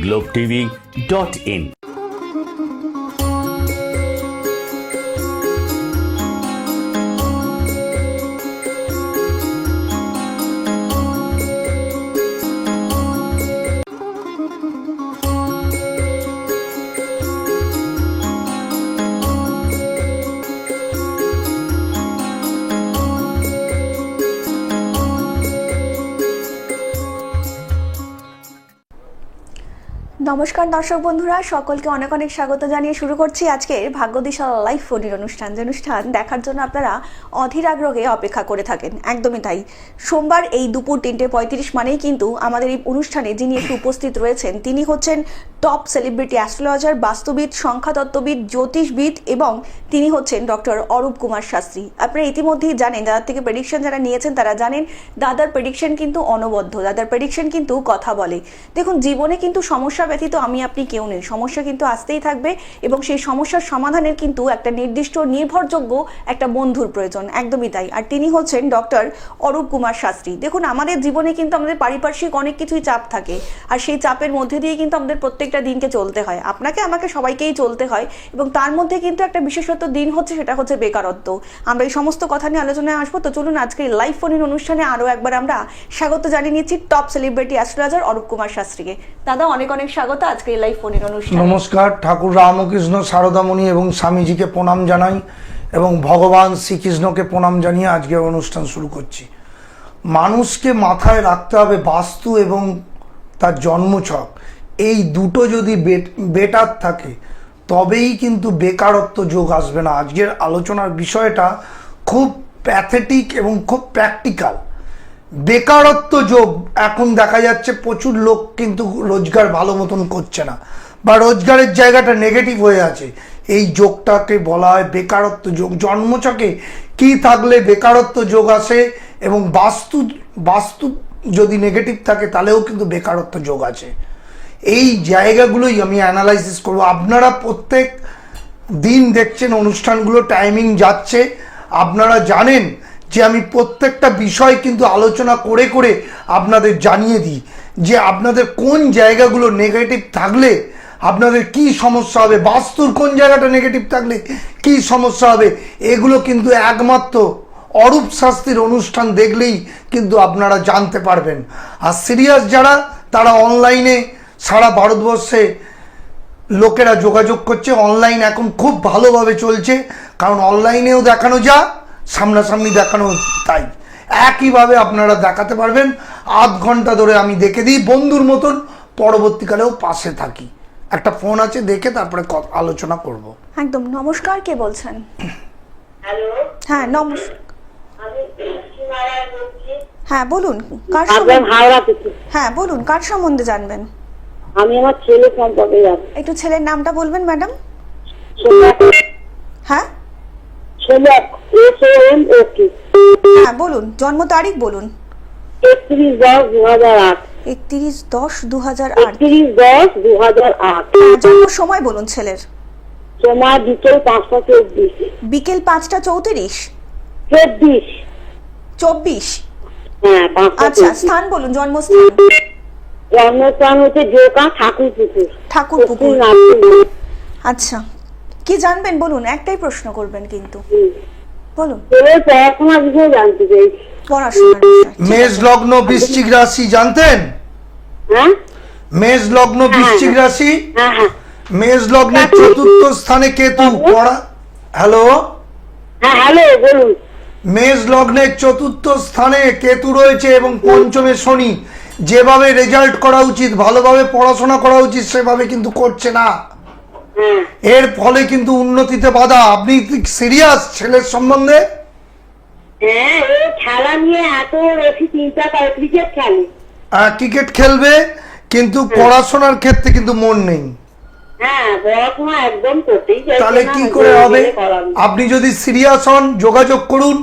globetv.in নমস্কার দর্শক বন্ধুরা, সকলকে অনেক অনেক স্বাগত জানিয়ে শুরু করছি আজকের ভাগ্যদিশাল লাইফ ফোনের অনুষ্ঠান। যে অনুষ্ঠান দেখার জন্য আপনারা অধীর আগ্রহে অপেক্ষা করে থাকেন, একদমই তাই। সোমবার এই দুপুর তিনটে পঁয়ত্রিশ মানেই কিন্তু আমাদের এই অনুষ্ঠানে যিনি একটু উপস্থিত রয়েছেন, তিনি হচ্ছেন টপ সেলিব্রিটি অ্যাস্ট্রোলজার বাস্তুবিদ, সংখ্যাতত্ত্ববিদ, জ্যোতিষবিদ এবং তিনি হচ্ছেন ডক্টর অরূপ কুমার শাস্ত্রী। আপনারা ইতিমধ্যেই জানেন, দাদার থেকে প্রেডিকশন যারা নিয়েছেন তারা জানেন, দাদার প্রেডিকশন কিন্তু অনবদ্য, দাদার প্রেডিকশন কিন্তু কথা বলে। দেখুন, জীবনে কিন্তু সমস্যা ব্যতীত আমি, আপনি কেউ নেই। সমস্যা কিন্তু আসতেই থাকবে এবং সেই সমস্যার সমাধানের কিন্তু একটা নির্দিষ্ট, নির্ভরযোগ্য একটা বন্ধুর প্রয়োজন। একদমই তাই। আর তিনি হচ্ছেন ডক্টর অরূপ কুমার শাস্ত্রী। দেখুন, আমাদের জীবনে কিন্তু আমাদের পারিপার্শ্বিক অনেক কিছুই চাপ থাকে। আর সেই চাপের মধ্যে দিয়ে কিন্তু আমাদের প্রত্যেকটা দিনকে চলতে হয়। আপনাকে, আমাকে সবাইকেই চলতে হয় এবং তার মধ্যে কিন্তু একটা বিশেষত দিন হচ্ছে, সেটা হচ্ছে বেকারত্ব। আমরা এই সমস্ত কথা নিয়ে আলোচনায় আসব। তো চলুন আজকে লাইভ ফোনের অনুষ্ঠানে আরও একবার আমরা স্বাগত জানিয়ে নিচ্ছি top celebrity astrologer Arup Kumar শাস্ত্রীকে। দাদা, অনেক অনেক স্বাগত আজকে লাইভ ফোনের অনুষ্ঠানে। নমস্কার, ঠাকুর রামকৃষ্ণ সারদামণি এবং স্বামীজিকে প্রণাম জানাই এবং ভগবান শ্রীকৃষ্ণকে প্রণাম জানিয়ে আজকে অনুষ্ঠান শুরু করছি। মানুষকে মাথায় রাখতে হবে বাস্তু এবং তার জন্মছক। এই দুটো যদি বেটার থাকে, তবেই কিন্তু বেকারত্ব যোগ আসবে না। আজকের আলোচনার বিষয়টা খুব প্যাথেটিক এবং খুব প্র্যাকটিক্যাল বেকারত্ব যোগ এখন দেখা যাচ্ছে প্রচুর লোক কিন্তু রোজগার ভালো মতন করছে না বা রোজগারের জায়গাটা নেগেটিভ হয়ে আছে। এই যোগটাকে বলা হয় বেকারত্ব যোগ। জন্মচকে কি থাকলে বেকারত্ব যোগ আসে এবং বাস্তু বাস্তু যদি নেগেটিভ থাকে, তাহলেও কিন্তু বেকারত্ব যোগ আছে। এই জায়গাগুলোই আমি অ্যানালাইসিস করব। আপনারা প্রত্যেক দিন দেখছেন অনুষ্ঠানগুলো টাইমিং যাচ্ছে। আপনারা জানেন যে আমি প্রত্যেকটা বিষয় কিন্তু আলোচনা করে করে আপনাদের জানিয়ে দিই যে আপনাদের কোন জায়গাগুলো নেগেটিভ থাকলে আপনাদের কি সমস্যা হবে, বাস্তুর কোন জায়গাটা নেগেটিভ থাকলে কি সমস্যা হবে, এগুলো কিন্তু একমাত্র অরূপ শাস্তির অনুষ্ঠান দেখলেই কিন্তু আপনারা জানতে পারবেন। আর সিরিয়াস যারা, তারা অনলাইনে সারা ভারতবর্ষে লোকেরা যোগাযোগ করছে অনলাইন এখন খুব ভালোভাবে চলছে। কারণ অনলাইনেও দেখানো যা সামনাসামনি দেখানো তাই। একইভাবে আপনারা দেখাতে পারবেন। আধ ঘণ্টা ধরে আমি দেখে দিই বন্ধুর মতন পরবর্তীকালেও পাশে থাকি। একটা ফোন আছে দেখে তারপরে আলোচনা করব। একদম। নমস্কার কে বলছেন? হ্যালো? হ্যাঁ নমস্কার হ্যাঁ বলুন কার হ্যাঁ বলুন কার সম্বন্ধে জানবেন? আমি আমার ছেলে সম্পর্কে জানি। একটু ছেলের নামটা বলবেন ম্যাডাম? হ্যাঁ? এস এম হ্যাঁ বলুন জন্ম তারিখ বলুন। একত্রিশ দশ দু হাজার আট। একত্রিশ দশ দু হাজার আট। একত্রিশ দশ দু হাজার আট জন্ম সময় বলুন ছেলের। সময় বিকেল পাঁচটা চব্বিশ। বিকেল পাঁচটা চৌত্রিশ? চব্বিশ। চব্বিশ? হ্যাঁ আচ্ছা স্থান বলুন জন্মস্থান। জন্মস্থান হচ্ছে জোকা ঠাকুর পুকুর ঠাকুর পুকুর আচ্ছা। কি জানবেন বলুন? একটাই প্রশ্ন করবেন কিন্তু। বলুন। ছেলের বিষয়ে জানতে চাইছি। পড়াশোনার মেষ লগ্ন বৃশ্চিক রাশি জানতেন? হ্যাঁ? মেষ লগ্ন বৃশ্চিক রাশি? হ্যাঁ হ্যাঁ। মেষ লগ্নের চতুর্থ স্থানে কেতু পড়া হ্যালো? হ্যাঁ হ্যালো বলুন। মেষ লগ্নের চতুর্থ স্থানে কেতু রয়েছে এবং পঞ্চমে শনি। যেভাবে রেজাল্ট করা উচিত ভালোভাবে পড়াশোনা করা উচিত সেভাবে কিন্তু করছে না। এর ফলে কিন্তু উন্নতিতে বাধা। আপনি সিরিয়াস ছেলের সম্বন্ধে? হ্যাঁ খেলা নিয়ে এত বেশি চিন্তা করে ক্রিকেট খেলে। ক্রিকেট খেলবে কিন্তু পড়াশোনার ক্ষেত্রে কিন্তু মন নেই। হ্যাঁ তাহলে কি করে হবে? আপনি যদি সিরিয়াস হন যোগাযোগ করুন।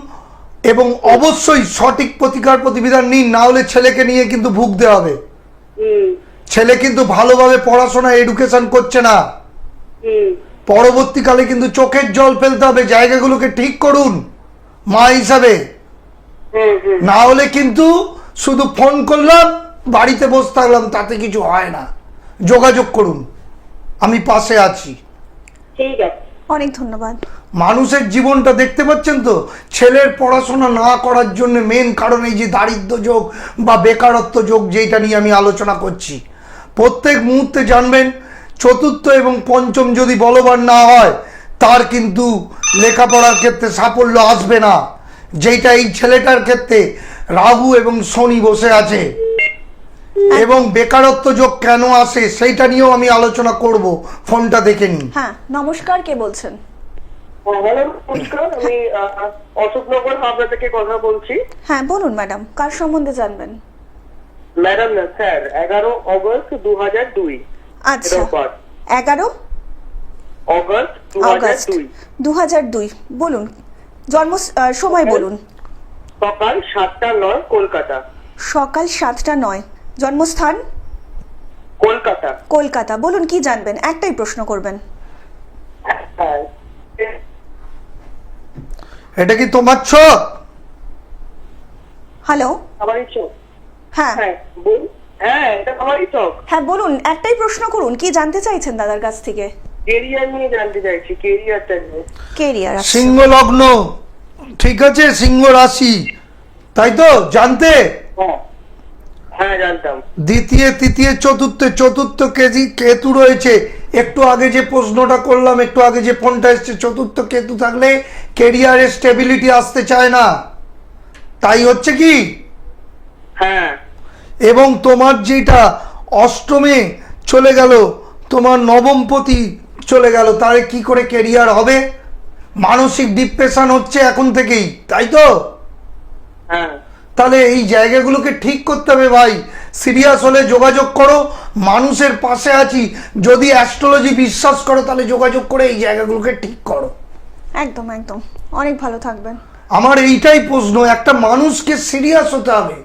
এবং অবশ্যই সঠিক প্রতিকার প্রতিবিধান নিন না হলে ছেলেকে নিয়ে কিন্তু ভুগতে হবে। ছেলে কিন্তু ভালোভাবে পড়াশোনা এডুকেশন করছে না। পরবর্তীকালে কিন্তু চোখের জল ফেলতে হবে জায়গাগুলোকে ঠিক করুন মা হিসাবে। না হলে কিন্তু শুধু ফোন করলাম বাড়িতে বসে থাকলাম তাতে কিছু হয় না। যোগাযোগ করুন। আমি পাশে আছি। ঠিক আছে। অনেক ধন্যবাদ। মানুষের জীবনটা দেখতে পাচ্ছেন তো? ছেলের পড়াশোনা না করার জন্য মেন কারণ এই যে দারিদ্র যোগ বা বেকারত্ব যোগ যেটা নিয়ে আমি আলোচনা করছি। প্রত্যেক মুহূর্তে জানবেন, চতুর্থ এবং পঞ্চম যদি বলবান না হয়, তার কিন্তু লেখাপড়ার ক্ষেত্রে সাফল্য আসবে না। যেটা এই ছেলেটার ক্ষেত্রে রাহু এবং শনি বসে আছে। এবং বেকারত্ব যোগ কেন আসে সেইটা নিয়েও আমি আলোচনা করব। ফোনটা দেখে নিন। হ্যাঁ নমস্কার কে বলছেন? হ্যালো নমস্কার আমি অশোকনগর হাবড়া থেকে কথা বলছি। হ্যাঁ বলুন ম্যাডাম কার সম্বন্ধে জানবেন? ম্যাডাম না স্যার এগারো অগস্ট দু হাজার দুই আচ্ছা এগারো? অগস্ট দু হাজার অগস্ট দুই। দু হাজার দুই বলুন জন্ম আহ, সময় বলুন। সকাল সাতটা নয় কলকাতা। সকাল সাতটা নয় জন্মস্থান? কলকাতা। কলকাতা। বলুন কি জানবেন? একটাই প্রশ্ন করবেন। হ্যাঁ। এটা কি তোমার ছক হ্যালো? আমারই চোখ। হ্যাঁ। হ্যাঁ বল। হ্যাঁ এটা আমারই চোখ। হ্যাঁ বলুন একটাই প্রশ্ন করুন কি জানতে চাইছেন দাদার কাছ থেকে? কেরিয়ার নিয়ে জানতে চাইছি কেরিয়ারটা নিয়ে। কেরিয়ার সিংহ লগ্ন। ঠিক আছে সিংহ রাশি। তাই তো? জানতে? হ্যাঁ। দ্বিতীয় তৃতীয় চতুর্থ চতুর্থ কেজি কেতু রয়েছে। একটু আগে যে প্রশ্নটা করলাম একটু আগে যে ফোনটা এসছে চতুর্থ কেতু থাকলে কেরিয়ারে স্টেবিলিটি আসতে চায় না। তাই হচ্ছে কি? হ্যাঁ। এবং তোমার যেটা অষ্টমে চলে গেল তোমার নবমপতি চলে গেল তাহলে কি করে কেরিয়ার হবে? মানসিক ডিপ্রেশন হচ্ছে এখন থেকেই তাই তো? হ্যাঁ। তাহলে এই জায়গাগুলোকে ঠিক করতে হবে ভাই। সিরিয়াস হলে যোগাযোগ করো মানুষের পাশে আছি। যদি অ্যাস্ট্রোলজি বিশ্বাস করো তাহলে যোগাযোগ করে এই জায়গাগুলোকে ঠিক করো। একদম একদম। অনেক ভালো থাকবেন। আমার এইটাই প্রশ্ন একটা মানুষকে সিরিয়াস হতে হবে।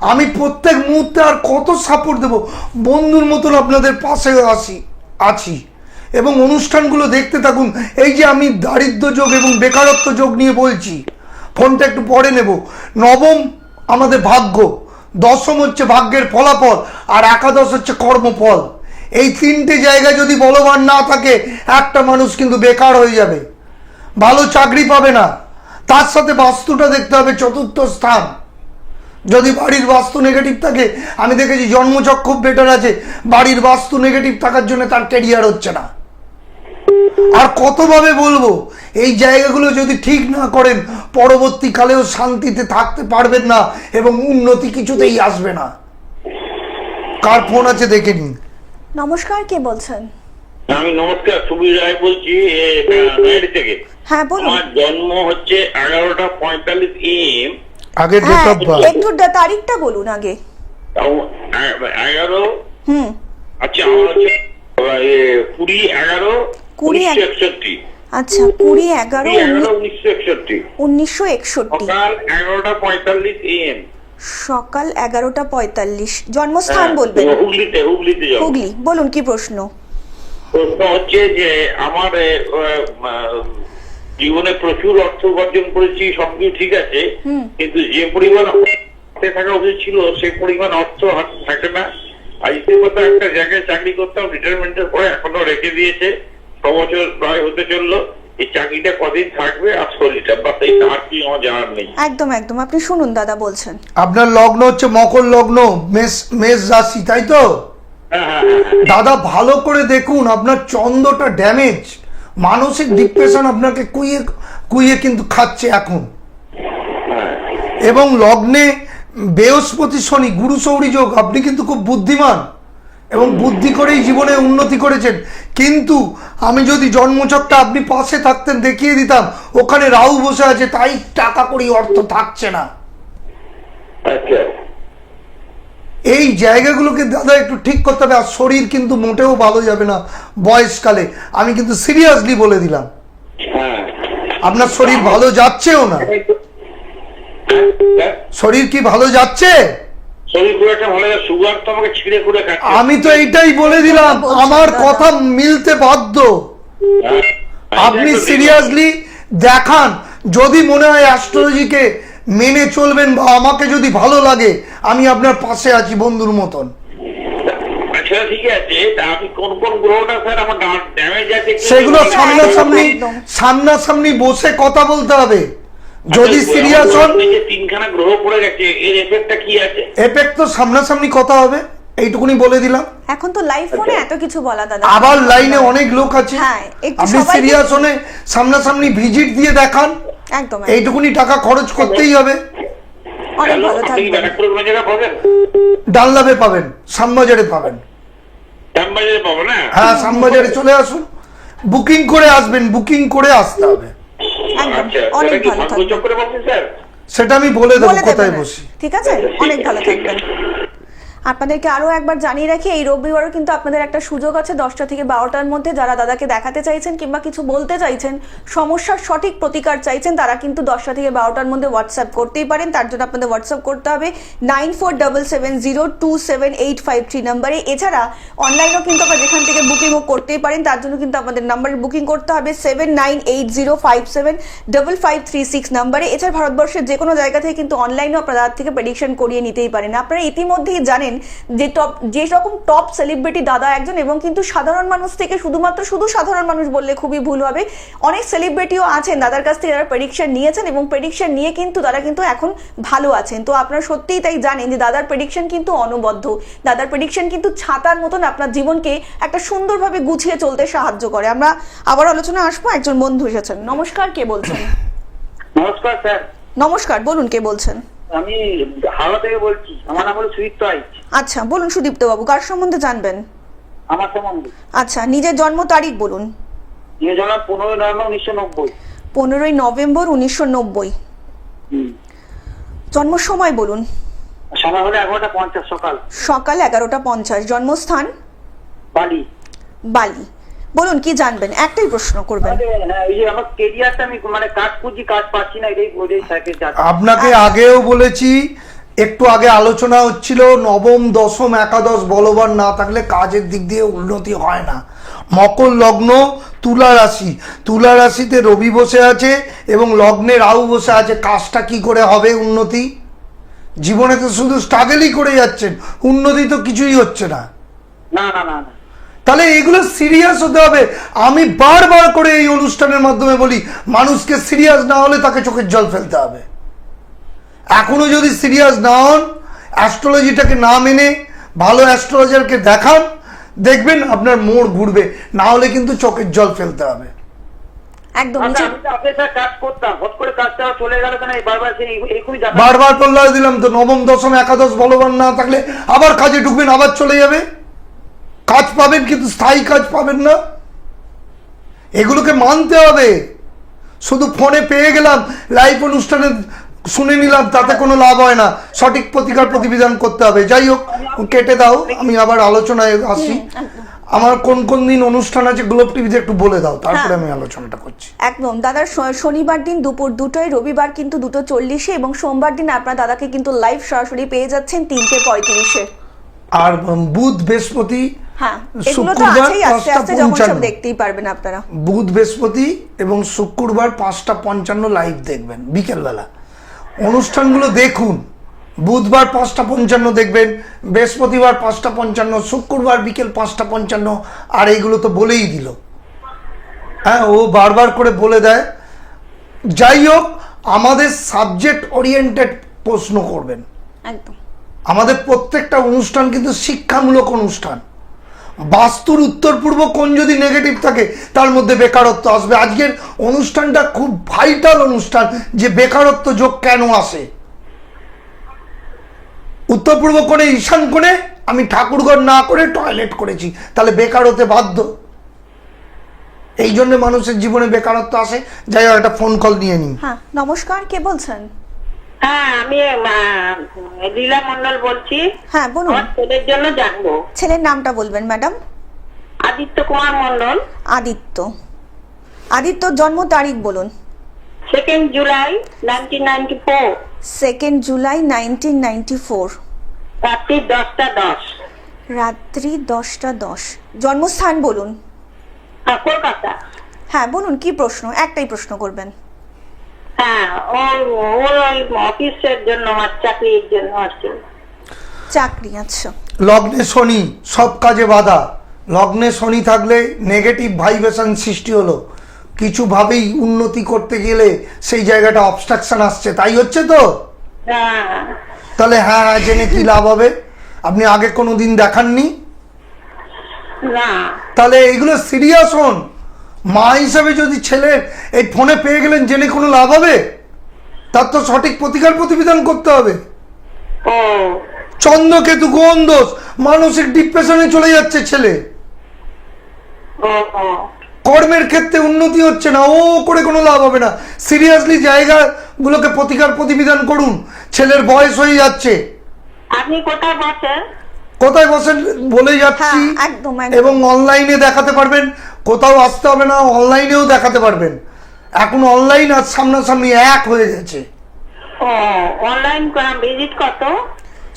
আমি প্রত্যেক মুহূর্তে আর কত সাপোর্ট দেব? বন্ধুর মতন আপনাদের পাশে আসি আছি। এবং অনুষ্ঠানগুলো দেখতে থাকুন। এই যে আমি দারিদ্র যোগ এবং বেকারত্ব যোগ নিয়ে বলছি ফোনটা একটু পরে নেব। নবম আমাদের ভাগ্য। দশম হচ্ছে ভাগ্যের ফলাফল আর একাদশ হচ্ছে কর্মফল। এই তিনটে জায়গায় যদি বলবান না থাকে, একটা মানুষ কিন্তু বেকার হয়ে যাবে। ভালো চাকরি পাবে না। তার সাথে বাস্তুটা দেখতে হবে চতুর্থ স্থান। যদি বাড়ির বাস্তু নেগেটিভ থাকে, আমি দেখেছি জন্মচক খুব বেটার আছে। বাড়ির বাস্তু নেগেটিভ থাকার জন্য তার ক্যারিয়ার হচ্ছে না। আর কতভাবে বলব? এই জায়গাগুলো যদি ঠিক না করেন পরবর্তীকালেও শান্তিতে থাকতে পারবেন না এবং উন্নতি কিছুতেই আসবে না। কার ফোন আছে দেখে নিন। নমস্কার কে বলছেন? আমি নমস্কার সুবীর রায় বলছি থেকে। হ্যাঁ বলুন। আমার জন্ম হচ্ছে এগারোটা পঁয়তাল্লিশ এম। আগে হ্যাঁ একটু দা- তারিখটা বলুন আগে। এগারো? হুম। আচ্ছা আমার হচ্ছে এ, কুড়ি এগারো। কুড়ি উনিশশো এক- একষট্টি। আচ্ছা কুড়ি এগারো উনিশশো একষট্টি। সকাল এগারোটা পঁয়তাল্লিশ এম সকাল এগারোটা পঁয়তাল্লিশ। জন্মস্থান বলবেন? হুগলিতে হুগলিতে হুগলি বলুন কি প্রশ্ন? প্রশ্ন হচ্ছে যে আমার জীবনে প্রচুর অর্থ উপার্জন করেছি সবকিছু ঠিক আছে। কিন্তু যে পরিমাণ হাতে থাকা উচিত ছিল সেই পরিমাণ অর্থ হাতে থাকে না। ইতিমধ্যে একটা জায়গায় চাকরি করতাম রিটায়ারমেন্টের পরে এখনও রেখে দিয়েছে। বছর প্রায় হতে চলল। এই চাকরিটা কদিন থাকবে আর শরীরটা বা সেই আর কি আমার জানার নেই। একদম একদম। আপনি শুনুন দাদা বলছেন। আপনার লগ্ন হচ্ছে মকর লগ্ন মেষ মেষ রাশি তাই তো? হ্যাঁ হ্যাঁ হ্যাঁ। দাদা ভালো করে দেখুন আপনার চন্দ্রটা ড্যামেজ মানসিক ডিপ্রেশন আপনাকে কুইয়ে কুইয়ে কিন্তু খাচ্ছে এখন। এবং লগ্নে বৃহস্পতি শনি গুরু সৌরি যোগ আপনি কিন্তু খুব বুদ্ধিমান। এবং বুদ্ধি করেই জীবনে উন্নতি করেছেন। কিন্তু আমি যদি জন্মচকটা আপনি পাশে থাকতেন দেখিয়ে দিতাম ওখানে রাহু বসে আছে তাই টাকা করি অর্থ থাকছে না। আচ্ছা। এই জায়গাগুলোকে দাদা একটু ঠিক করতে হবে আর শরীর কিন্তু মোটেও ভালো যাবে না বয়সকালে। আমি কিন্তু সিরিয়াসলি বলে দিলাম। হ্যাঁ। আপনার শরীর ভালো যাচ্ছেও না। হ্যাঁ? শরীর কি ভালো যাচ্ছে? আমি তো এইটাই বলে দিলাম আমার কথা মিলতে বাধ্য হ্যাঁ। আপনি সিরিয়াসলি দেখান যদি মনে হয় অ্যাস্ট্রোলজিকে মেনে চলবেন বা আমাকে যদি ভালো লাগে আমি আপনার পাশে আছি বন্ধুর মতন আচ্ছা ঠিক আছে তা আমি কোন কোন গ্রহটা স্যার আমার ড্যামেজ আছে একটু সেগুলো। সামনাসামনি। সামনাসামনি বসে কথা বলতে হবে যদি আচ্ছা, সিরিয়াস হন তিনখানা গ্রহ পড়ে গেছে এর এফেক্টটা কি আছে? এফেক্ট তো সামনাসামনি কথা হবে এইটুকুনি বলে দিলাম। এখন তো লাইভ ফোনে এত কিছু বলা দাদা। আবার লাইনে অনেক লোক আছে। হ্যাঁ, আপনি সিরিয়াস হলে সামনাসামনি ভিজিট দিয়ে দেখান। একদম এইটুকুনি টাকা খরচ করতেই হবে। অনেক ভালো থাকবেন। ব্যারাকপুরে পাবেন? ডানলাভে পাবেন শ্যামবাজারে পাবেন। শ্যামবাজারে পাবো না হ্যাঁ শ্যামবাজারে চলে আসুন। বুকিং করে আসবেন বুকিং করে আসতে হবে। অনেক সেটা কি ভালো থাকবেন। সেটা আমি বলে দেবো কোথায় বসি। ঠিক আছে? অনেক ভালো থাকবেন। আপনাদেরকে আরও একবার জানিয়ে রাখি, এই রবিবারও কিন্তু আপনাদের একটা সুযোগ আছে দশটা থেকে বারোটার মধ্যে যারা দাদাকে দেখাতে চাইছেন কিংবা কিছু বলতে চাইছেন, সমস্যার সঠিক প্রতিকার চাইছেন, তারা কিন্তু দশটা থেকে বারোটার মধ্যে হোয়াটসঅ্যাপ করতেই পারেন। তার জন্য আপনাদের হোয়াটসঅ্যাপ করতে হবে nine four double seven zero two seven eight five three নাম্বারে। এছাড়া অনলাইনেও কিন্তু আপনারা যেখান থেকে বুকিংও করতেই পারেন, তার জন্য কিন্তু আপনাদের নাম্বারে বুকিং করতে হবে seven nine eight zero five seven double five three six নাম্বারে। এছাড়া ভারতবর্ষের যে কোনো জায়গা থেকে কিন্তু অনলাইনেও আপনারা থেকে প্রেডিকশন করিয়ে নিতেই পারেন। আপনারা ইতিমধ্যেই জানেন যে টপ যে রকম টপ সেলিব্রিটি দাদা একজন এবং কিন্তু সাধারণ মানুষ থেকে শুধুমাত্র শুধু সাধারণ মানুষ বললে খুবই ভুল হবে। অনেক সেলিব্রিটিও আছেন দাদার কাছ থেকে যারা প্রেডিকশন নিয়েছেন এবং প্রেডিকশন নিয়ে কিন্তু তারা কিন্তু এখন ভালো আছেন। তো আপনারা সত্যিই তাই জানেন যে দাদার প্রেডিকশন কিন্তু অনবদ্য। দাদার প্রেডিকশন কিন্তু ছাতার মতন আপনার জীবনকে একটা সুন্দরভাবে গুছিয়ে চলতে সাহায্য করে। আমরা আবার আলোচনা আসব একজন বন্ধু এসেছেন। নমস্কার কে বলছেন? নমস্কার স্যার। নমস্কার বলুন কে বলছেন? আমি হাওড়া থেকে বলছি। আমার নাম হলো সুদীপ্ত আইচ আচ্ছা বলুন সুদীপ্ত বাবু কার সম্বন্ধে জানবেন? আমার সম্বন্ধে। আচ্ছা নিজের জন্ম তারিখ বলুন। নিয়ে জন্ম পনেরোই নভেম্বর উনিশশো নব্বই। পনেরোই নভেম্বর উনিশশো নব্বই। জন্ম সময় বলুন। সময় হলো এগারোটা পঞ্চাশ সকাল। সকাল এগারোটা পঞ্চাশ। জন্মস্থান? বালি। বালি। বলুন কি জানবেন? একটাই প্রশ্ন করবেন। হ্যাঁ এই যে আমার কেরিয়ারটা আমি মানে কাজ করছি কাজ পাচ্ছি না এটাই ওটাই স্যারকে জানতে আপনাকে আগেও বলেছি একটু আগে আলোচনা হচ্ছিল নবম দশম একাদশ বলবান না থাকলে কাজের দিক দিয়ে উন্নতি হয় না। মকর লগ্ন তুলা রাশি। তুলা রাশিতে রবি বসে আছে এবং লগ্নে রাহু বসে আছে। কাজটা কি করে হবে উন্নতি? জীবনে তো শুধু স্ট্রাগলই করে যাচ্ছেন উন্নতি তো কিছুই হচ্ছে না। না না না তাহলে এগুলো সিরিয়াস হতে হবে। আমি বারবার করে এই অনুষ্ঠানের মাধ্যমে বলি মানুষকে সিরিয়াস না হলে তাকে চোখের জল ফেলতে হবে। এখনও যদি সিরিয়াস না হন অ্যাস্ট্রোলজিটাকে না মেনে ভালো অ্যাস্ট্রোলজারকে দেখান দেখবেন আপনার মোড় ঘুরবে। না হলে কিন্তু চোখের জল ফেলতে হবে। বারবার দিলাম তো নবম দশম একাদশ বলবান না থাকলে আবার কাজে ঢুকবেন আবার চলে যাবে। কাজ পাবেন কিন্তু স্থায়ী কাজ পাবেন না। এগুলোকে মানতে হবে। শুধু ফোনে পেয়ে গেলাম লাইভ অনুষ্ঠানে শুনে নিলাম তাতে কোনো লাভ হয় না। সঠিক প্রতিকার প্রতিবিধান করতে হবে। যাই হোক কেটে দাও আমি আবার আলোচনায় আসি। আমার কোন কোন দিন অনুষ্ঠান আছে গ্লোব টিভিতে একটু বলে দাও তারপরে হ্যাঁ। আমি আলোচনাটা করছি। একদম। দাদার শ- শনিবার দিন দুপুর দুটোয় রবিবার কিন্তু দুটো চল্লিশে এবং সোমবার দিন আপনার দাদাকে কিন্তু লাইভ সরাসরি পেয়ে যাচ্ছেন তিনটে পঁয়ত্রিশে। আর বুধ বৃহস্পতি হ্যাঁ বুধ বৃহস্পতি এবং শুক্রবার পাঁচটা পঞ্চান্ন লাইভ দেখবেন বিকেলবেলা। অনুষ্ঠানগুলো দেখুন। বুধবার পাঁচটা পঞ্চান্ন দেখবেন বৃহস্পতিবার পাঁচটা পঞ্চান্ন শুক্রবার বিকেল পাঁচটা পঞ্চান্ন আর এইগুলো তো বলেই দিল। হ্যাঁ ও বারবার করে বলে দেয়। যাই হোক আমাদের সাবজেক্ট ওরিয়েন্টেড প্রশ্ন করবেন। একদম। আমাদের প্রত্যেকটা অনুষ্ঠান কিন্তু শিক্ষামূলক অনুষ্ঠান। বাস্তুর উত্তর পূর্ব কোণ যদি নেগেটিভ থাকে, তার মধ্যে বেকারত্ব আসবে। আজকের অনুষ্ঠানটা খুব ভাইটাল অনুষ্ঠান যে বেকারত্ব যোগ কেন আসে? উত্তর পূর্ব কোণে, ঈশান কোণে আমি ঠাকুরঘর না করে টয়লেট করেছি। তাহলে বেকার হতে বাধ্য? এই জন্য মানুষের জীবনে বেকারত্ব আসে। যাই হোক, একটা ফোন কল নিয়ে নিন হ্যাঁ নমস্কার, কে বলছেন? হ্যাঁ আমি লীলা মন্ডল বলছি। হ্যাঁ বলুন। ছেলের জন্য জানব। ছেলের নামটা বলবেন ম্যাডাম? আদিত্য কুমার মন্ডল। আদিত্য। আদিত্য জন্ম তারিখ বলুন। Second July nineteen ninety four second July nineteen ninety four রাত্রি দশটা দশ। রাত্রি দশটা দশ। জন্মস্থান বলুন। কলকাতা। হ্যাঁ বলুন কি প্রশ্ন? একটাই প্রশ্ন করবেন। হ্যাঁ ওর ওর ওই অফিসের জন্য আমার চাকরির জন্য আছে চাকরি আচ্ছা। লগ্নে শনি সব কাজে বাধা। লগ্নে শনি থাকলে নেগেটিভ ভাইব্রেশন সৃষ্টি হলো। কিছুভাবেই উন্নতি করতে গেলে সেই জায়গাটা অবস্ট্রাকশন আসছে তাই হচ্ছে তো? না তাহলে হ্যাঁ হ্যাঁ জেনে কি লাভ হবে? আপনি আগে কোনো দিন দেখাননি? না। তাহলে এইগুলো সিরিয়াস হন। মা হিসাবে যদি ছেলে এই ফোনে পেয়ে গেলেন জেনে কোনো লাভ হবে? তার তো সঠিক প্রতিকার প্রতিবিধান করতে হবে। চন্দ্রকেতু গোন দোষ? মানসিক ডিপ্রেশনে চলে যাচ্ছে ছেলে। কর্মের ক্ষেত্রে উন্নতি হচ্ছে না ও করে কোনো লাভ হবে না। সিরিয়াসলি জায়গাগুলোকে প্রতিকার প্রতিবিধান করুন। ছেলের বয়স হয়ে যাচ্ছে। আপনি কোথায় বসেন? কোথায় বসেন বলে যাচ্ছি হ্যাঁ। এবং অনলাইনে দেখাতে পারবেন। কোথাও আসতে হবে না অনলাইনেও দেখাতে পারবেন। এখন অনলাইন আর সামনাসামনি এক হয়ে গেছে। ও অনলাইন ভিজিট কত?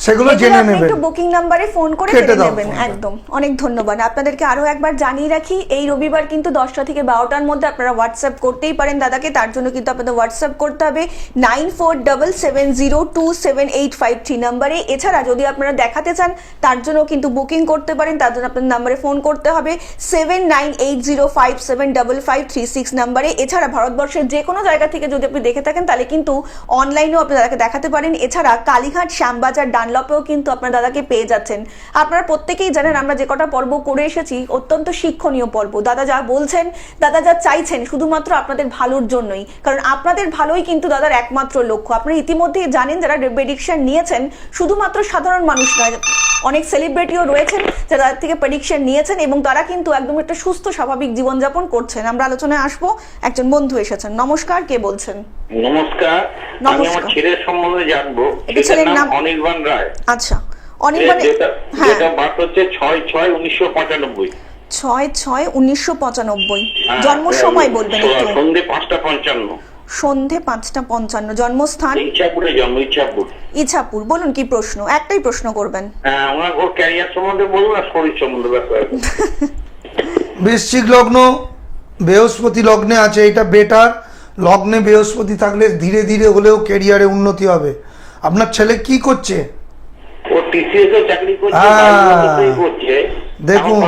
সেগুলো জেনে নেবেন। একটু বুকিং নাম্বারে ফোন করে জেনে নেবেন। একদম। অনেক ধন্যবাদ। আপনাদেরকে আরও একবার জানিয়ে রাখি এই রবিবার কিন্তু দশটা থেকে বারোটার মধ্যে আপনারা হোয়াটসঅ্যাপ করতেই পারেন দাদাকে। তার জন্য কিন্তু আপনাদের হোয়াটসঅ্যাপ করতে হবে nine four double seven zero two seven eight five three নাম্বারে এছাড়া যদি আপনারা দেখাতে চান তার জন্য কিন্তু বুকিং করতে পারেন। তার জন্য আপনার নাম্বারে ফোন করতে হবে seven nine eight zero five seven double five three six নাম্বারে এছাড়া ভারতবর্ষের যে কোনো জায়গা থেকে যদি আপনি দেখে থাকেন তাহলে কিন্তু অনলাইনেও আপনি দাদাকে দেখাতে পারেন। এছাড়া কালীঘাট শ্যামবাজার ডানলপেও কিন্তু আপনার দাদাকে পেয়ে যাচ্ছেন। আপনারা প্রত্যেকেই জানেন আমরা যে কটা পর্ব করে এসেছি, অত্যন্ত শিক্ষণীয় পর্ব। দাদা যা বলছেন, দাদা যা চাইছেন শুধুমাত্র আপনাদের ভালোর জন্যই। কারণ আপনাদের ভালোই কিন্তু দাদার একমাত্র লক্ষ্য। আপনারা ইতিমধ্যেই জানেন যারা প্রেডিকশন নিয়েছেন, শুধুমাত্র সাধারণ মানুষ নয় অনেক সেলিব্রিটিও রয়েছেন যারা তাদের থেকে প্রেডিকশন নিয়েছেন এবং তারা কিন্তু একদম একটা সুস্থ স্বাভাবিক জীবনযাপন করছেন। আমরা আলোচনায় আসব। একজন বন্ধু এসেছেন। নমস্কার কে বলছেন? নমস্কার। আমি। আমার ছেলের সম্বন্ধে জানব। ছেলের নাম? অনির্বাণ রায়। আচ্ছা। মানে হ্যাঁ। বার্থ হচ্ছে ছয় ছয় উনিশশো পঁচানব্বই। ছয় ছয় উনিশশো পঁচানব্বই। হ্যাঁ, জন্ম সময় বলবেন একটু। সন্ধ্যে পাঁচটা পঞ্চান্ন। সন্ধে পাঁচটা পঞ্চান্ন জন্মস্থান? ইচ্ছাপুরে জন্ম ইচ্ছাপুর। ইছাপুর বলুন কি প্রশ্ন? একটাই প্রশ্ন করবেন। হ্যাঁ ওনার ওর ক্যারিয়ার সম্বন্ধে বলুন আর শরীর সম্বন্ধে ব্যাপার বৃশ্চিক লগ্ন বৃহস্পতি লগ্নে আছে এটা বেটার লগ্নে বৃহস্পতি থাকলে ধীরে ধীরে হলেও ক্যারিয়ারে উন্নতি হবে। আপনার ছেলে কি করছে? ও টিসিএস এ চাকরি করছে হ্যাঁ। করছে। দেখুন।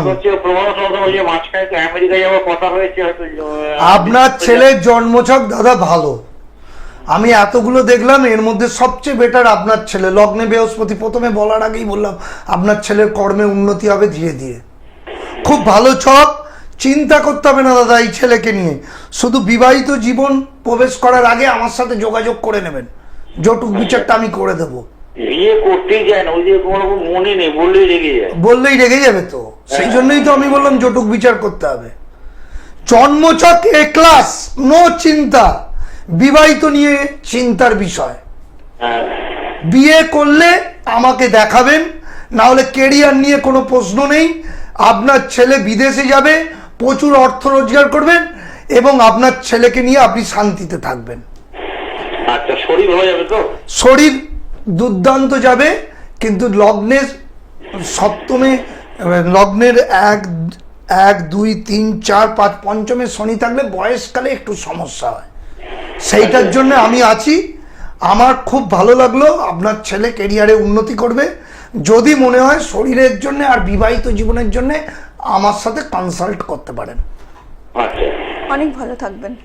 আপনার ছেলের জন্মছক দাদা ভালো। আমি এতগুলো দেখলাম এর মধ্যে সবচেয়ে বেটার আপনার ছেলে। লগ্নে বৃহস্পতি প্রথমে বলার আগেই বললাম আপনার ছেলের কর্মে উন্নতি হবে ধীরে ধীরে। খুব ভালো ছক চিন্তা করতে হবে না দাদা এই ছেলেকে নিয়ে। শুধু বিবাহিত জীবন প্রবেশ করার আগে আমার সাথে যোগাযোগ করে নেবেন। জটুক বিচারটা আমি করে দেবো। বিয়ে করতেই যায় না ওই যে কোনো রকম মনে নেই বললেই রেগে যায়। বললেই রেগে যাবে তো। সেই জন্যই তো আমি বললাম জটুক বিচার করতে হবে। জন্মচক এ ক্লাস নো চিন্তা। বিবাহিত নিয়ে চিন্তার বিষয়। হ্যাঁ। বিয়ে করলে আমাকে দেখাবেন না হলে কেরিয়ার নিয়ে কোনো প্রশ্ন নেই। আপনার ছেলে বিদেশে যাবে প্রচুর অর্থ রোজগার করবেন এবং আপনার ছেলেকে নিয়ে আপনি শান্তিতে থাকবেন। আচ্ছা শরীর হয়ে যাবে তো? শরীর দুর্দান্ত যাবে কিন্তু লগ্নের সপ্তমে লগ্নের এক এক দুই তিন চার পাঁচ পঞ্চমে শনি থাকলে বয়সকালে একটু সমস্যা হয়। সেইটার জন্য আমি আছি। আমার খুব ভালো লাগল আপনার ছেলে কেরিয়ারে উন্নতি করবে। যদি মনে হয় শরীরের জন্য আর বিবাহিত জীবনের জন্য আমার সাথে কনসাল্ট করতে পারেন। আচ্ছা। অনেক ভালো থাকবেন।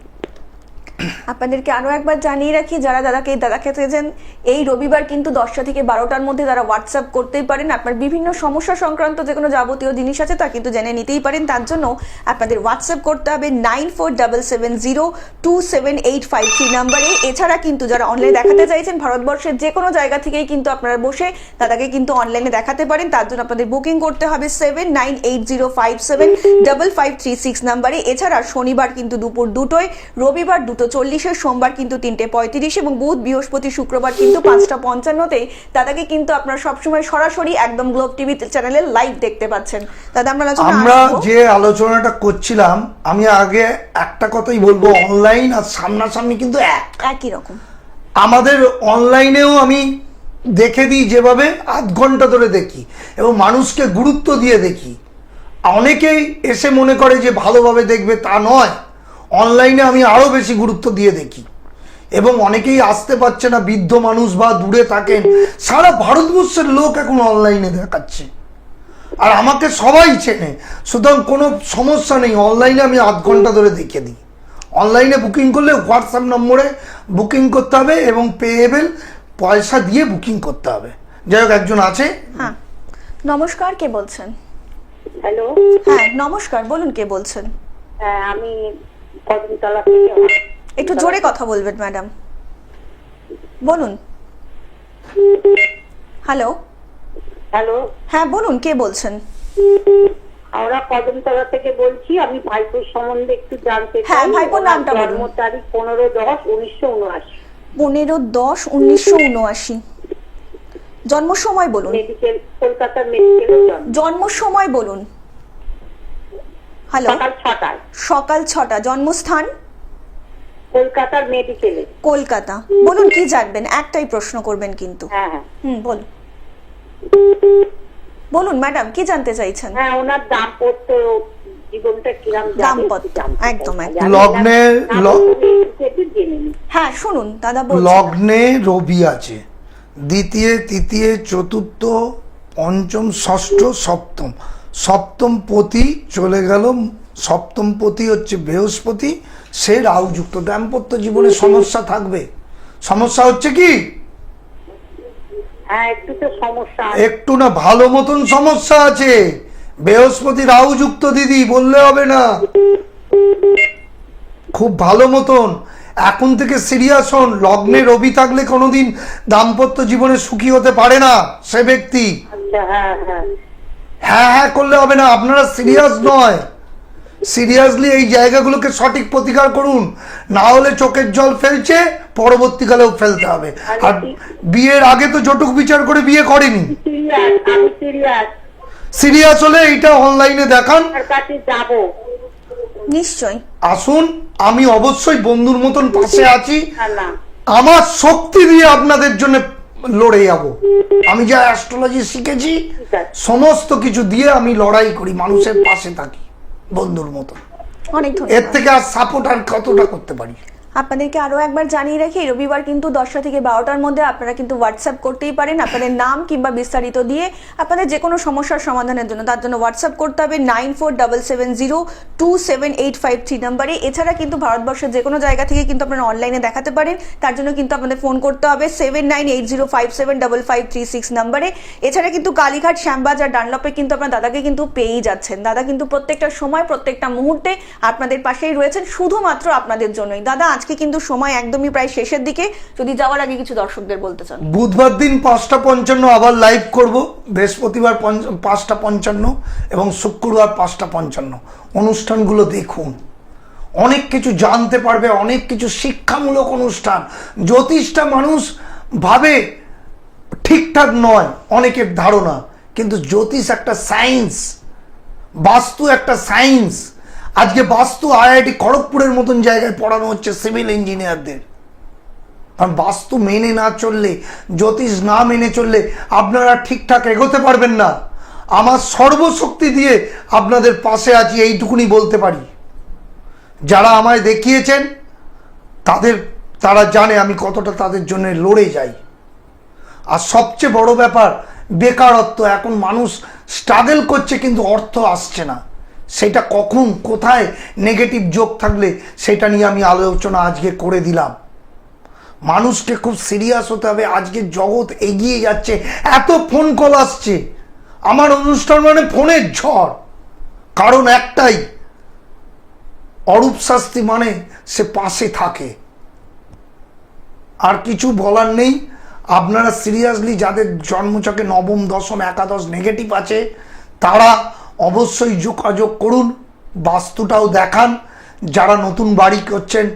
আপনাদেরকে আরও একবার জানিয়ে রাখি, যারা দাদাকে দাদাকে চেয়েছেন, এই রবিবার কিন্তু দশটা থেকে বারোটার মধ্যে তারা হোয়াটসঅ্যাপ করতেই পারেন। আপনার বিভিন্ন সমস্যা সংক্রান্ত যে কোনো যাবতীয় জিনিস আছে, তা কিন্তু জেনে নিতেই পারেন। তার জন্য আপনাদের হোয়াটসঅ্যাপ করতে হবে nine four double seven zero two seven eight five three নাম্বারে এছাড়া কিন্তু যারা অনলাইনে দেখাতে চাইছেন, ভারতবর্ষের যে কোনো জায়গা থেকেই কিন্তু আপনারা বসে দাদাকে কিন্তু অনলাইনে দেখাতে পারেন। তার জন্য আপনাদের বুকিং করতে হবে seven nine eight zero five seven double five three six নাম্বারে এছাড়া শনিবার কিন্তু দুপুর দুটোয়, রবিবার দুটো চল্লিশে সোমবার কিন্তু তিনটে পঁয়ত্রিশ এবং বুধ বৃহস্পতি শুক্রবার কিন্তু পাঁচটা পঞ্চান্নতে দাদাকে কিন্তু আপনারা সবসময় সরাসরি একদম গ্লোব টিভি চ্যানেলে লাইভ দেখতে পাচ্ছেন। দাদা আমরা আমরা যে আলোচনাটা করছিলাম আমি আগে একটা কথাই বলব অনলাইন আর সামনাসামনি কিন্তু এক। একই রকম। আমাদের অনলাইনেও আমি দেখে দিই যেভাবে আধ ঘণ্টা ধরে দেখি এবং মানুষকে গুরুত্ব দিয়ে দেখি। অনেকেই এসে মনে করে যে ভালোভাবে দেখবে তা নয়। অনলাইনে আমি আরও বেশি গুরুত্ব দিয়ে দেখি। এবং অনেকেই আসতে পারছে না বৃদ্ধ মানুষ বা দূরে থাকেন। সারা ভারতবর্ষের লোক এখন অনলাইনে দেখাচ্ছে। আর আমাকে সবাই চেনে। সুতরাং কোনো সমস্যা নেই। অনলাইনে আমি আধ ঘণ্টা ধরে দেখে দিই। অনলাইনে বুকিং করলে হোয়াটসঅ্যাপ নম্বরে বুকিং করতে হবে এবং পেয়েবেল পয়সা দিয়ে বুকিং করতে হবে। যাই হোক একজন আছে? হ্যাঁ। নমস্কার কে বলছেন? হ্যালো হ্যাঁ নমস্কার বলুন কে বলছেন? হ্যাঁ আমি কদমতলা থেকে একটু জোরে কথা বলবেন ম্যাডাম। বলুন। হ্যালো। হ্যালো। হ্যাঁ বলুন কে বলছেন? আমরা কদমতলা থেকে বলছি আমি ভাইপোর সম্বন্ধে একটু জানতে চাই। হ্যাঁ, ভাইপোর নামটা বলুন। জন্ম তারিখ পনেরো দশ উনিশশো উনআশি। পনেরো দশ উনিশশো উনআশি। জন্ম সময় বলুন। মেডিকেল কলকাতার মেডিকেলের জন্ম জন্ম। সময় বলুন। হ্যালো। সকাল ছটায়। সকাল ছটা জন্মস্থান? কলকাতার মেডিকেলে। কলকাতা। বলুন কি জানবেন? একটাই প্রশ্ন করবেন কিন্তু। হ্যাঁ হ্যাঁ। হুম বলুন। বলুন ম্যাডাম কি জানতে চাইছেন? হ্যাঁ ওনার দাম্পত্য জীবনটা কিরাম। একদম, একদম। লগ্নে-। হ্যাঁ শুনুন দাদা লগ্নে রবি আছে। দ্বিতীয় তৃতীয় চতুর্থ পঞ্চম ষষ্ঠ সপ্তম। সপ্তম পতি চলে গেল সপ্তম পতি হচ্ছে বৃহস্পতি সে রাহুযুক্ত। দাম্পত্য জীবনে সমস্যা থাকবে। সমস্যা হচ্ছে কি? হ্যাঁ একটু সমস্যা একটু না ভালো মতন সমস্যা আছে। বৃহস্পতি রাহুযুক্ত দিদি বললে হবে না। খুব ভালো মতন। এখন থেকে সিরিয়াস হন। লগ্নে রবি থাকলে কোনোদিন দাম্পত্য জীবনে সুখী হতে পারে না সে ব্যক্তি। আচ্ছা হ্যাঁ হ্যাঁ। হ্যাঁ হ্যাঁ করলে হবে না। আপনারা সিরিয়াস নয়। সিরিয়াসলি এই জায়গাগুলোকে সঠিক প্রতিকার করুন। না হলে চোখের জল ফেলছে পরবর্তীকালেও ফেলতে হবে। আর বিয়ের আগে তো জটুক বিচার করে বিয়ে করেনি। সিরিয়াস হলে এইটা অনলাইনে দেখান। নিশ্চয়ই। আসুন আমি অবশ্যই বন্ধুর মতন পাশে আছি। আমার শক্তি দিয়ে আপনাদের জন্য লড়ে যাব। আমি যা অ্যাস্ট্রোলজি শিখেছি সমস্ত কিছু দিয়ে আমি লড়াই করি মানুষের পাশে থাকি বন্ধুর মতো এর থেকে আর সাপোর্ট আর কতটা করতে পারি? আপনাদেরকে আরও একবার জানিয়ে রাখি রবিবার কিন্তু দশটা থেকে বারোটার মধ্যে আপনারা কিন্তু হোয়াটসঅ্যাপ করতেই পারেন। আপনাদের নাম কিংবা বিস্তারিত দিয়ে আপনাদের যে কোনো সমস্যার সমাধানের জন্য, তার জন্য হোয়াটসঅ্যাপ করতে হবে nine four double seven zero two seven eight five three নাম্বারে এছাড়া কিন্তু ভারতবর্ষের যে কোনো জায়গা থেকে কিন্তু আপনারা অনলাইনে দেখাতে পারেন। তার জন্য কিন্তু আপনাদের ফোন করতে হবে seven nine eight zero five seven double five three six নাম্বারে এছাড়া কিন্তু কালীঘাট, শ্যামবাজ আর ডানলপে কিন্তু আপনার দাদাকে কিন্তু পেয়েই যাচ্ছেন। দাদা কিন্তু প্রত্যেকটা সময়, প্রত্যেকটা মুহূর্তে আপনাদের পাশেই রয়েছেন, শুধুমাত্র আপনাদের জন্যই। দাদা কিন্তু সময় একদমই প্রায় শেষের দিকে। যদি যাওয়ার আগে কিছু দর্শকদের বলতে চান। বুধবার দিন পাঁচটা পঞ্চান্ন আবার লাইভ করব। বৃহস্পতিবার পাঁচটা পঞ্চান্ন এবং শুক্রবার পাঁচটা পঞ্চান্ন। অনুষ্ঠানগুলো দেখুন। অনেক কিছু জানতে পারবে, অনেক কিছু শিক্ষামূলক অনুষ্ঠান। জ্যোতিষটা মানুষ ভাবে ঠিকঠাক নয়, অনেকের ধারণা। কিন্তু জ্যোতিষ একটা সায়েন্স বাস্তু একটা সায়েন্স আজকে বাস্তু আইআইটি খড়গপুরের মতন জায়গায় পড়ানো হচ্ছে সিভিল ইঞ্জিনিয়ারদের। কারণ বাস্তু মেনে না চললে, জ্যোতিষ না মেনে চললে আপনারা ঠিকঠাক এগোতে পারবেন না। আমার সর্বশক্তি দিয়ে আপনাদের পাশে আছি, এইটুকুনি বলতে পারি। যারা আমায় দেখিয়েছেন, তাদের, তারা জানে আমি কতটা তাদের জন্য লড়ে যাই। আর সবচেয়ে বড় ব্যাপার, বেকারত্ব। এখন মানুষ স্ট্রাগল করছে, কিন্তু অর্থ আসছে না। সেটা কখন, কোথায় নেগেটিভ যোগ থাকলে সেটা নিয়ে আমি আলোচনা আজকে করে দিলাম। মানুষকে খুব সিরিয়াস হতে হবে, আজকে জগৎ এগিয়ে যাচ্ছে, এত ফোন কল আসছে। আমার অনুষ্ঠান মানে ফোনের ঝড়। কারণ একটাই, অরূপ শাস্তি মানে সে পাশে থাকে। আর কিছু বলার নেই। আপনারা সিরিয়াসলি যাদের জন্মচকে নবম, দশম, একাদশ নেগেটিভ আছে, তারা অবশ্যই যোগাযোগ করুন, বাস্তুটাও দেখান। যারা নতুন বাড়ি করছেন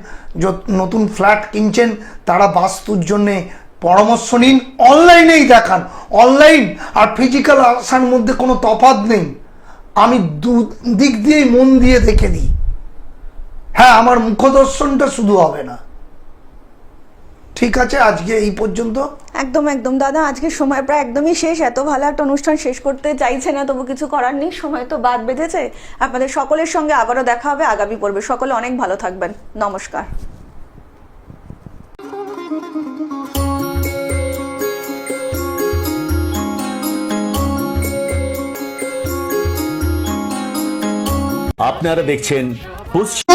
নতুন ফ্ল্যাট কিনছেন, তারা বাস্তুর জন্যে পরামর্শ নিন, অনলাইনেই দেখান। অনলাইন আর ফিজিক্যাল আসার মধ্যে কোনো তফাৎ নেই। আমি দু দিক দিয়েই মন দিয়ে দেখে দিই হ্যাঁ আমার মুখদর্শনটা শুধু হবে না। ঠিক আছে আজকে এই পর্যন্ত। একদম একদম। দাদা আজকে সময় প্রায় একদমই শেষ। এত ভালো একটা অনুষ্ঠান শেষ করতে চাইছে না তবু কিছু করার নেই। সময় তো বাদ বেঁধেছে। আপনাদের সকলের সঙ্গে আবারও দেখা হবে আগামী পর্বে। সকলে অনেক ভালো থাকবেন। নমস্কার। আপনারা দেখছেন পশ্চিম